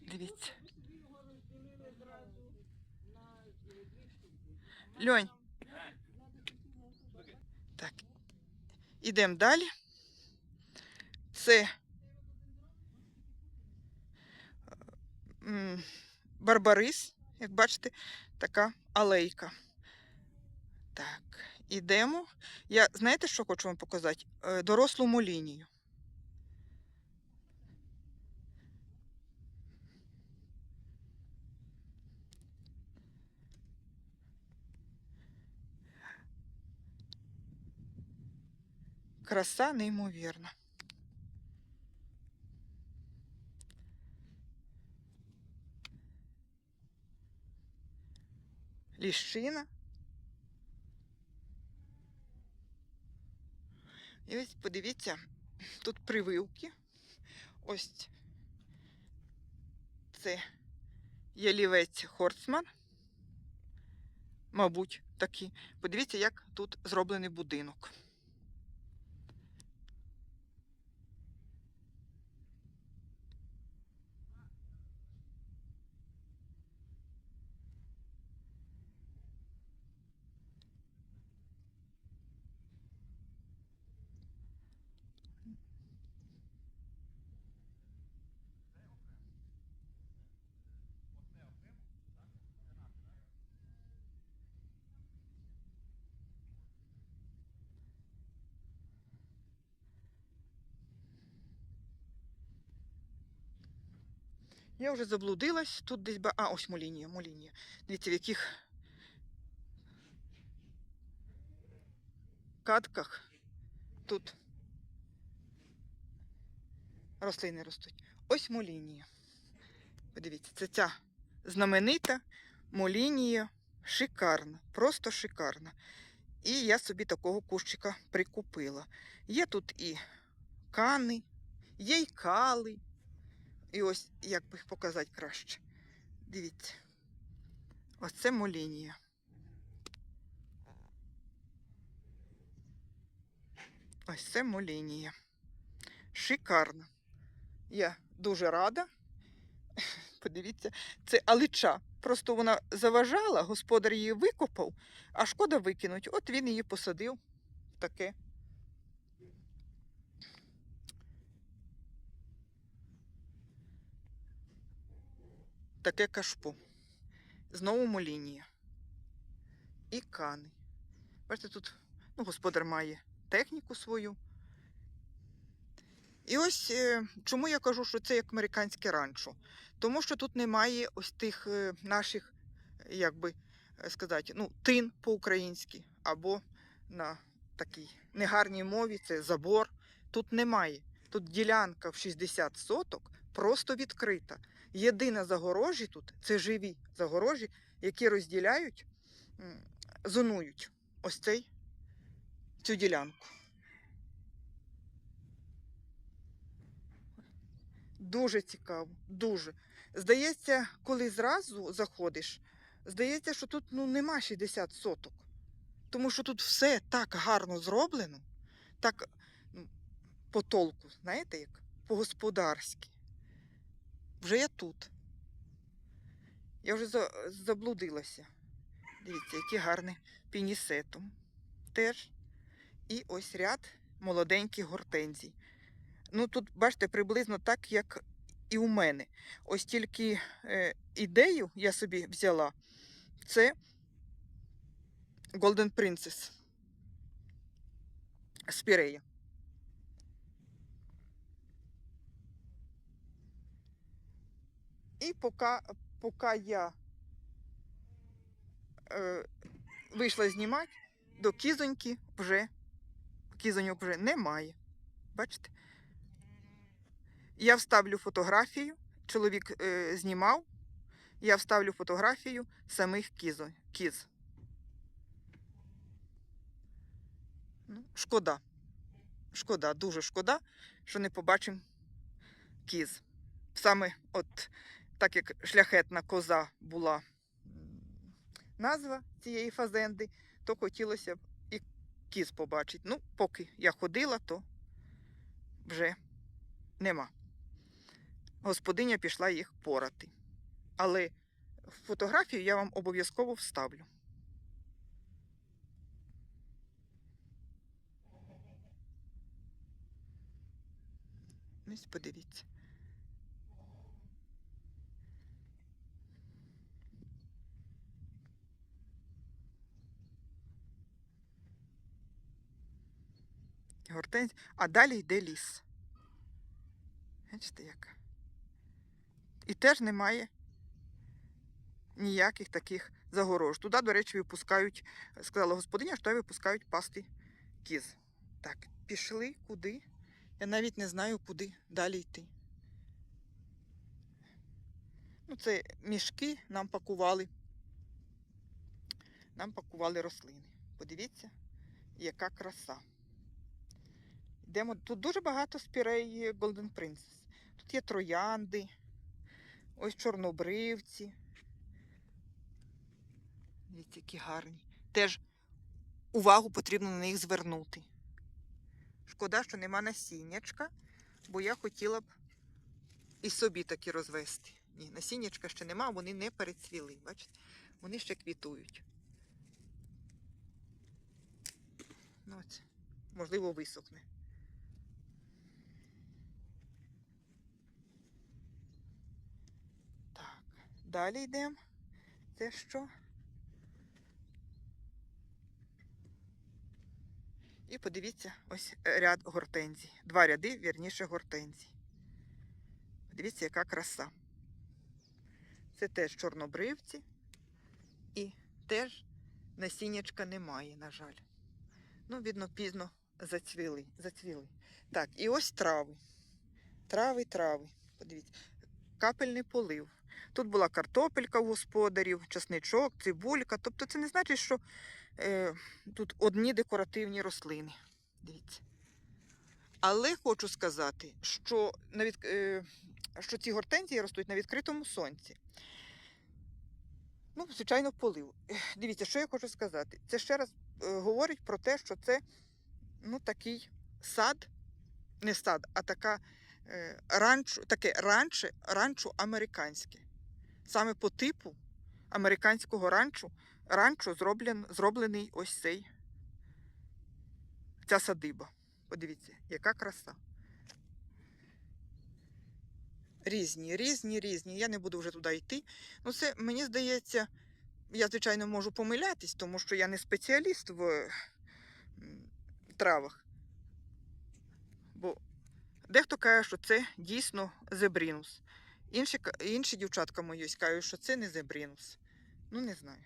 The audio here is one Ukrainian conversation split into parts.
Дивіться. Льонь. Так. Ідемо далі. Це барбарис, як бачите, така алейка. Так, ідемо. Я знаєте, що хочу вам показати? Е, Дорослому лінію. Краса неймовірна. Ліщина. І ось подивіться, тут прививки. Ось це ялівець Хорцман. Мабуть, такий. Подивіться, як тут зроблений будинок. Я вже заблудилась. Тут десь ба. А, ось молінія, молінія. Дивіться, в яких катках тут рослини ростуть. Ось молінія. Подивіться, це ця знаменита молінія. Шикарна, просто шикарна. І я собі такого кущика прикупила. Є тут і кани, є й кали. І ось як би їх показати краще. Дивіться. Ось це молінія. Ось це молінія. Шикарно. Я дуже рада. Подивіться, це алича. Просто вона заважала, господар її викопав, а шкода викинуть. От він її посадив таке. Таке кашпо. Знову молінія. І кани. Бачите, тут ну, господар має техніку свою. І ось е, чому я кажу, що це як американське ранчо. Тому що тут немає ось тих е, наших, як би е, сказати, ну, тин по-українськи, або на такій негарній мові це забор. Тут немає. Тут ділянка в 60 соток просто відкрита. Єдине загорожі тут це живі загорожі, які розділяють, зонують ось цей, цю ділянку. Дуже цікаво, дуже. Здається, коли зразу заходиш, здається, що тут ну, нема 60 соток. Тому що тут все так гарно зроблено, так ну, по толку, знаєте, як по-господарськи. Вже я тут. Я вже заблудилася. Дивіться, які гарні пінісетум. Теж. І ось ряд молоденьких гортензій. Ну, тут, бачите, приблизно так, як і у мене. Ось тільки е, ідею я собі взяла. Це Golden Princess. Спірея. І поки, поки я е, вийшла знімати, до кізоньки вже кізоньок вже немає. Бачите? Я вставлю фотографію. Чоловік е, знімав. Я вставлю фотографію самих кізо, кіз. Ну, шкода. Шкода, дуже шкода, що не побачимо кіз. Саме от так як шляхетна коза була назва цієї фазенди, то хотілося б і кіз побачити. Ну, поки я ходила, то вже нема. господиня пішла їх порати. Але фотографію я вам обов'язково вставлю. Ось подивіться. Гортензія. А далі йде ліс. Бачите, як. І теж немає ніяких таких загорож. Туди, до речі, випускають, сказала господиня, що випускають пасти кіз. Так, пішли куди? Я навіть не знаю, куди далі йти. Ну, це мішки нам пакували. Нам пакували рослини. Подивіться, яка краса. Йдемо. Тут дуже багато спірей Golden Princess. Тут є троянди, ось чорнобривці. Дивіться, які гарні. Теж увагу потрібно на них звернути. Шкода, що нема насіннячка, бо я хотіла б і собі такі розвести. Ні, насіннячка ще нема, вони не перецвіли. Бачите? Вони ще квітують. Ну, ось, можливо, висохне. Так, далі йдемо. Це що? І подивіться, ось ряд гортензій. Два ряди, вірніше, гортензій. Подивіться, яка краса. Це теж чорнобривці. І теж насіннячка немає, на жаль. Ну, видно, пізно зацвіли. зацвіли. Так, і ось трави. Трави, трави. Подивіться, капельний полив. Тут була картопелька у господарів, часничок, цибулька. Тобто це не значить, що е, тут одні декоративні рослини. Дивіться. Але хочу сказати, що, на від, е, що ці гортензії ростуть на відкритому сонці. Ну, звичайно, полив. Дивіться, що я хочу сказати. Це ще раз е, говорить про те, що це ну, такий сад, не сад, а така ранчо, таке ранче, ранчо американське. Саме по типу американського ранчо, ранчо зроблен, зроблений ось цей ця садиба. Подивіться, яка краса. Різні, різні, різні. Я не буду вже туди йти. Ну, це, мені здається, я, звичайно, можу помилятись, тому що я не спеціаліст в травах. Дехто каже, що це дійсно зебрінус. Інші, інші дівчатка мої ось кажуть, що це не зебрінус. Ну, не знаю.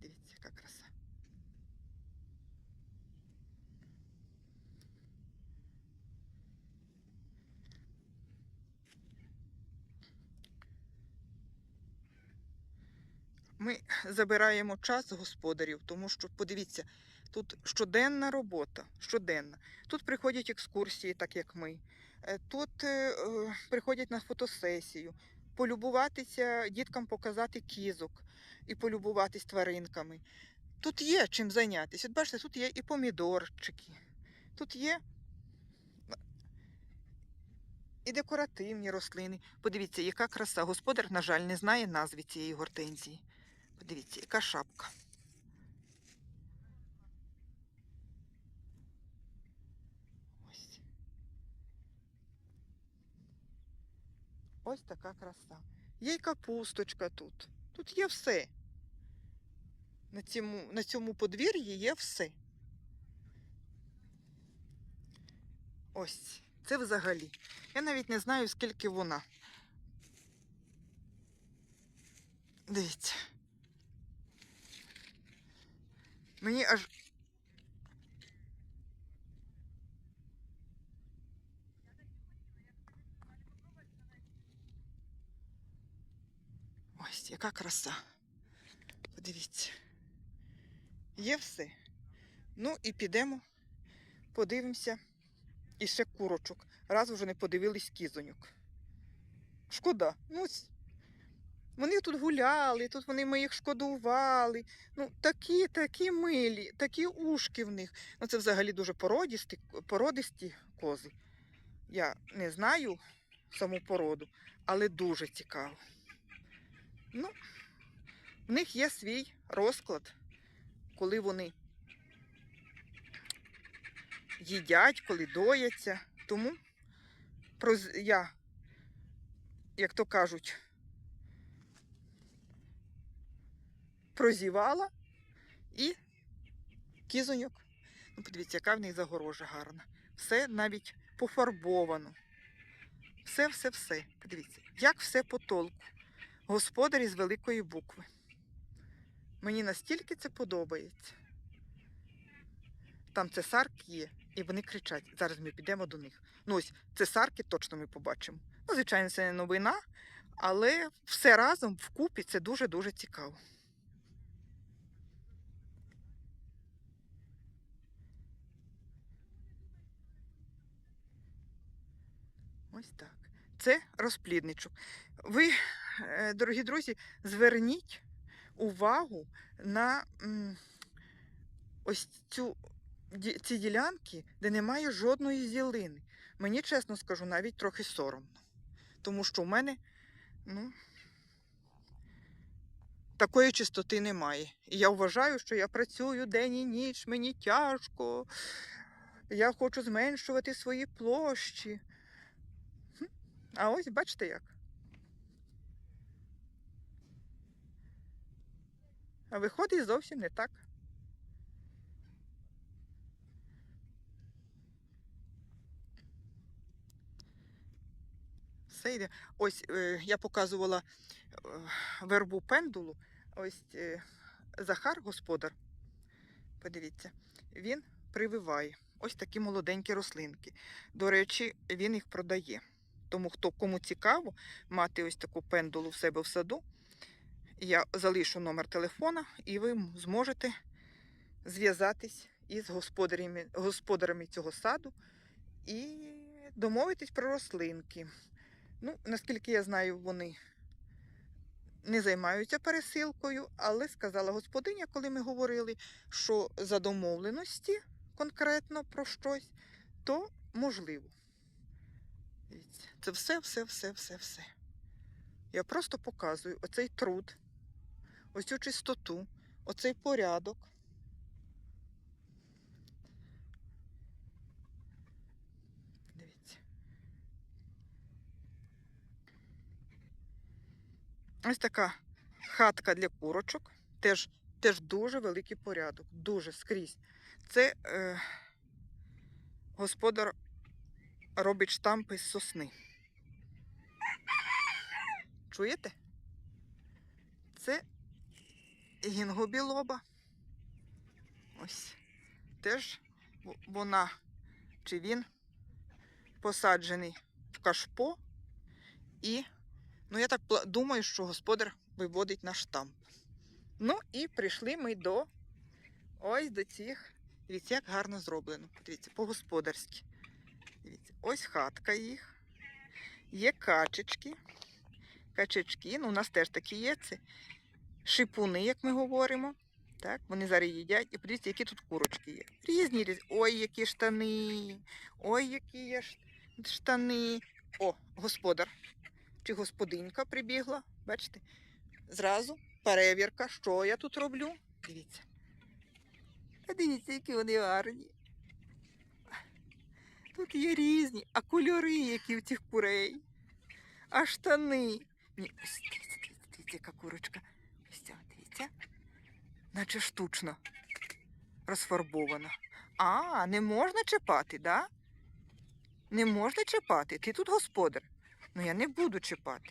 Дивіться, яка краса. Ми забираємо час господарів, тому що, подивіться, тут щоденна робота, щоденна. Тут приходять екскурсії, так як ми. Е, Тут е, е, приходять на фотосесію, полюбуватися, діткам показати кізок і полюбуватись тваринками. Тут є чим зайнятися. От бачите, тут є і помідорчики, тут є і декоративні рослини. Подивіться, яка краса. Господар, на жаль, не знає назви цієї гортензії. Подивіться, яка шапка. Ось. Ось така краса. Є й капусточка тут. Тут є все. На цьому, на цьому подвір'ї є все. Ось. Це взагалі. Я навіть не знаю, скільки вона. Дивіться. Мені аж. Ось, яка краса. Подивіться. Є все. Ну і підемо, подивимося. І ще курочок. Раз вже не подивились кізоньок. Шкода. Ну, вони тут гуляли, тут вони ми їх шкодували. Ну, такі, такі милі, такі ушки в них. Ну, це взагалі дуже породісті, породисті кози. Я не знаю саму породу, але дуже цікаво. Ну, в них є свій розклад, коли вони їдять, коли дояться. Тому я, як то кажуть, прозівала і кізоньок. Ну, подивіться, яка в них загорожа гарна. Все навіть пофарбовано. Все, все, все. Подивіться, як все по толку. Господарі з великої букви. Мені настільки це подобається. Там цесарки є, і вони кричать. Зараз ми підемо до них. Ну ось цесарки точно ми побачимо. Ну, звичайно, це не новина, але все разом вкупі це дуже-дуже цікаво. Ось так. Це розплідничок. Ви, дорогі друзі, зверніть увагу на ось цю, ці ділянки, де немає жодної зілини. Мені, чесно скажу, навіть трохи соромно. Тому що в мене ну, такої чистоти немає. І я вважаю, що я працюю день і ніч, мені тяжко. Я хочу зменшувати свої площі. А ось бачите як. А виходить зовсім не так. Все йде. Ось е, я показувала е, вербу пендулу. Ось е, Захар, господар. Подивіться, він прививає ось такі молоденькі рослинки. До речі, він їх продає. Тому хто кому цікаво мати ось таку пендулу в себе в саду, я залишу номер телефона, і ви зможете зв'язатись із господарями, господарями цього саду і домовитись про рослинки. Ну, наскільки я знаю, вони не займаються пересилкою, але сказала господиня, коли ми говорили, що за домовленості конкретно про щось, то можливо. Це все, все, все, все, все. Я просто показую оцей труд, ось цю чистоту, оцей порядок. Дивіться. Ось така хатка для курочок. Теж, теж дуже великий порядок. Дуже скрізь. Це е, господар робить штампи з сосни. Чуєте? Це гінгобілоба. Ось. Теж вона чи він посаджений в кашпо. І, ну, я так думаю, що господар виводить на штамп. Ну і прийшли ми до ось до цих. Дивіться, як гарно зроблено. Дивіться, по-господарськи. Дивіться, ось хатка їх. Є качечки. Качечки, ну у нас теж такі є. Це шипуни, як ми говоримо. Так, вони зараз їдять. І подивіться, які тут курочки є. Різні різні. Ой, які штани. Ой, які є штани. О, господар чи господинька прибігла. Бачите? Зразу перевірка, що я тут роблю. Дивіться. А дивіться, які вони гарні. Тут є різні, а кольори, які в цих курей. А штани. Ні, ось дивіться, дивіться, дивіться, яка курочка. Ось. Наче штучно розфарбована. А, не можна чіпати, да? Не можна чіпати. Ти тут господар. Ну я не буду чіпати.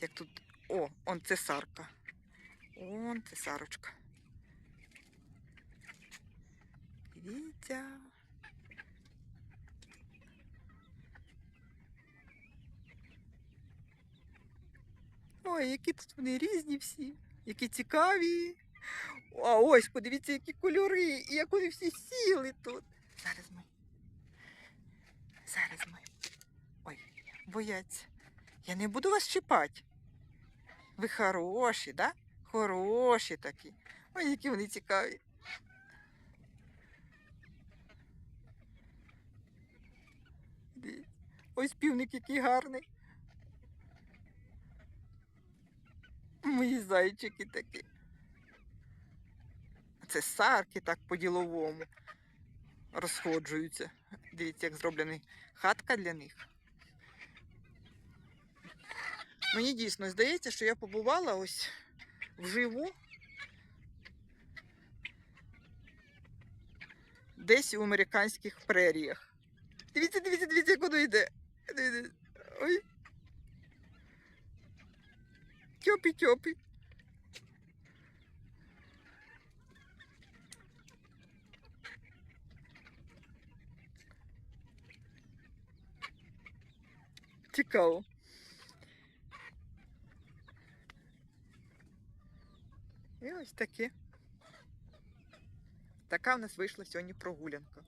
Як тут. О, он цесарка. Он цесарочка. Дивіться. Ой, які тут вони різні всі, які цікаві. А ось, подивіться, які кольори, і як вони всі сіли тут. Зараз ми. Зараз ми. Ой, бояться. Я не буду вас чіпати. Ви хороші, да? Хороші такі. Ой, які вони цікаві. Ось півник який гарний. Мої зайчики такі. Це сарки так по-діловому розходжуються. Дивіться, як зроблена хатка для них. Мені дійсно здається, що я побувала ось вживу. Десь у американських преріях. Дивіться, дивіться, дивіться, воно йде. Ой. Тьопі, тьопі. Цікаво. І ось таке. Така в нас вийшла сьогодні прогулянка.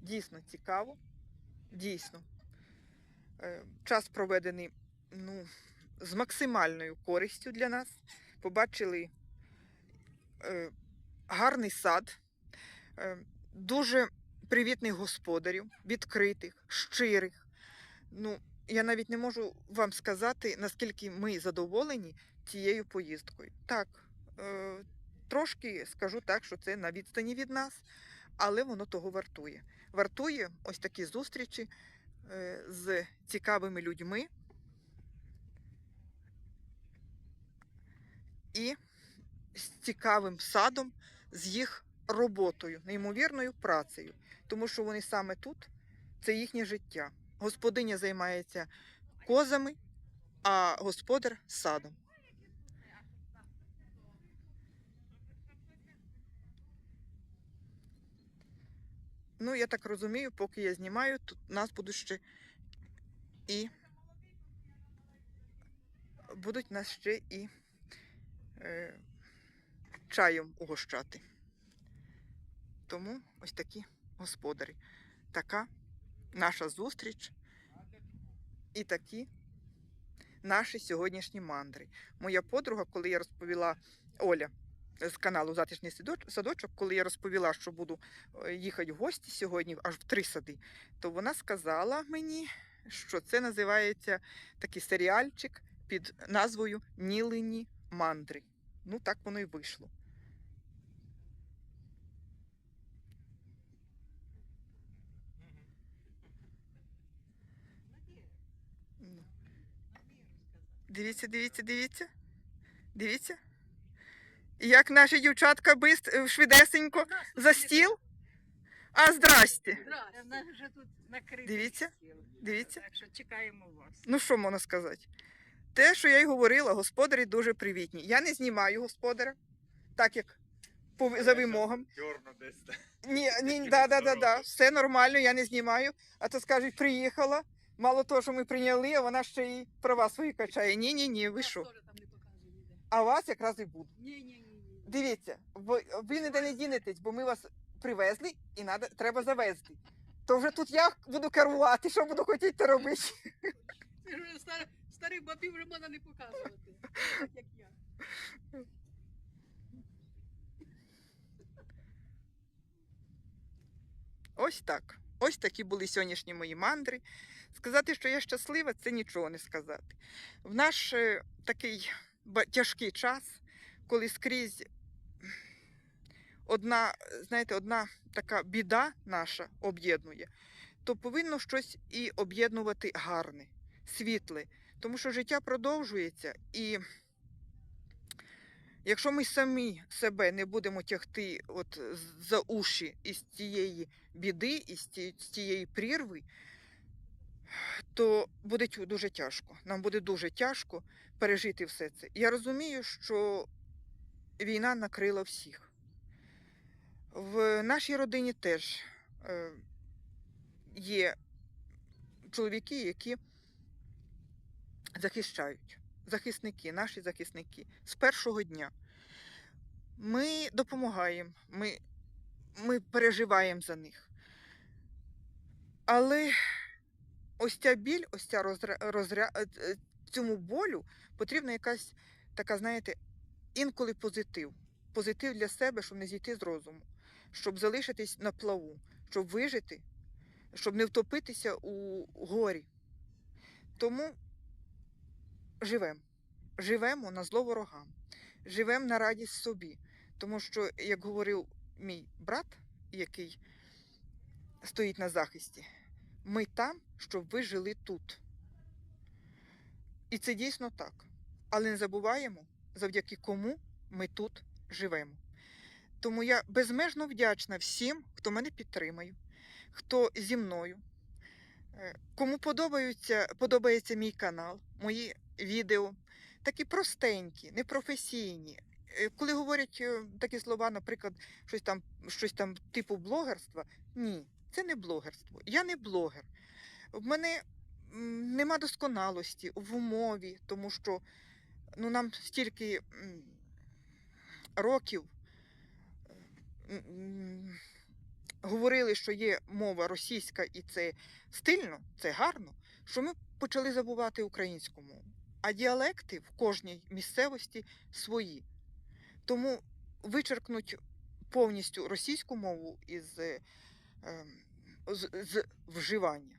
Дійсно цікаво. Дійсно. Е, Час проведений ну, з максимальною користю для нас. Побачили е, гарний сад, е, дуже привітних господарів, відкритих, щирих. Ну, я навіть не можу вам сказати, наскільки ми задоволені цією поїздкою. Так, е, трошки скажу так, що це на відстані від нас, але воно того вартує. Вартує ось такі зустрічі е, з цікавими людьми і з цікавим садом, з їх роботою, неймовірною працею, тому що вони саме тут це їхнє життя. Господиня займається козами, а господар садом. Ну, я так розумію, поки я знімаю, тут нас будуть ще і будуть нас ще і е, чаєм угощати. Тому ось такі господарі. Така наша зустріч і такі наші сьогоднішні мандри. Моя подруга, коли я розповіла Оля з каналу Затишний садочок, коли я розповіла, що буду е, їхати в гості сьогодні аж в три сади, то вона сказала мені, що це називається такий серіальчик під назвою Нілині мандри. Ну, так воно і вийшло. Ну. Дивіться, дивіться, дивіться. Дивіться. Як наші дівчатка бист е, швидесенько за стіл. А здрасте. Здравствуйте. У нас вже тут накритий Дивіться, дивіться. Так що чекаємо вас. Ну що можна сказати? Те, що я й говорила, господарі дуже привітні. Я не знімаю господаря, так як по, за вимогам. Ні, ні, да, да, да, да, все нормально, я не знімаю. А то скажуть, приїхала. Мало того, що ми прийняли, а вона ще й права свої качає. Ні, ні, ні, ви що? А вас якраз і буду. Ні, ні, ні, ні. Дивіться, ви, ви ніде не дінетесь, бо ми вас привезли і надо, треба завезти. То вже тут я буду керувати, що буду хотіти робити. Старих бабів можна не показувати. Як я. Ось так. Ось такі були сьогоднішні мої мандри. Сказати, що я щаслива, це нічого не сказати. В наш е, такий тяжкий час, коли скрізь одна, знаєте, одна така біда наша об'єднує, то повинно щось і об'єднувати гарне, світле. Тому що життя продовжується, і якщо ми самі себе не будемо тягти от за уші із цієї біди, із тієї прірви, то буде дуже тяжко. Нам буде дуже тяжко пережити все це. Я розумію, що війна накрила всіх. В нашій родині теж е, є чоловіки, які захищають. Захисники, наші захисники з першого дня. Ми допомагаємо, ми, ми переживаємо за них. Але ось ця біль, ось ця розря, розря, е, е, цьому болю потрібна якась така, знаєте, інколи позитив. Позитив для себе, щоб не зійти з розуму, щоб залишитись на плаву, щоб вижити, щоб не втопитися у горі. Тому живемо. Живемо на зло ворогам, живемо на радість собі. Тому що, як говорив мій брат, який стоїть на захисті, ми там, щоб ви жили тут. І це дійсно так. Але не забуваємо, завдяки кому ми тут живемо. Тому я безмежно вдячна всім, хто мене підтримує, хто зі мною, Е, кому подобаються, подобається мій канал, мої відео, такі простенькі, непрофесійні. Е, Коли говорять е, такі слова, наприклад, щось там, щось там типу блогерства, ні, це не блогерство. Я не блогер. В мене нема досконалості в умові, тому що ну, нам стільки років говорили, що є мова російська і це стильно, це гарно, що ми почали забувати українську мову. А діалекти в кожній місцевості свої. Тому вичеркнуть повністю російську мову із е, ем, з, з вживання,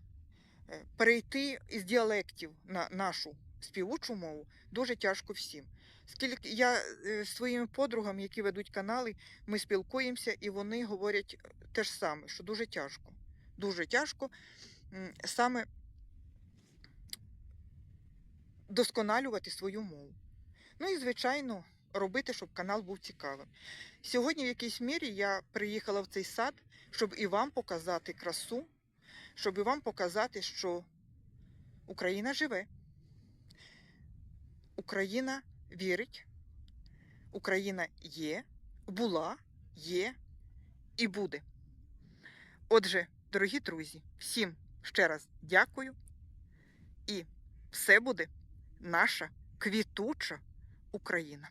Е, перейти із діалектів на нашу співучу мову дуже тяжко всім. Скільки я е, з своїми подругами, які ведуть канали, ми спілкуємося, і вони говорять те ж саме, що дуже тяжко. Дуже тяжко саме досконалювати свою мову. Ну і, звичайно, робити, щоб канал був цікавим. Сьогодні, в якійсь мірі, я приїхала в цей сад, щоб і вам показати красу, щоб і вам показати, що Україна живе. Україна вірить, Україна є, була, є і буде. Отже, дорогі друзі, всім ще раз дякую. І все буде наша квітуча Україна.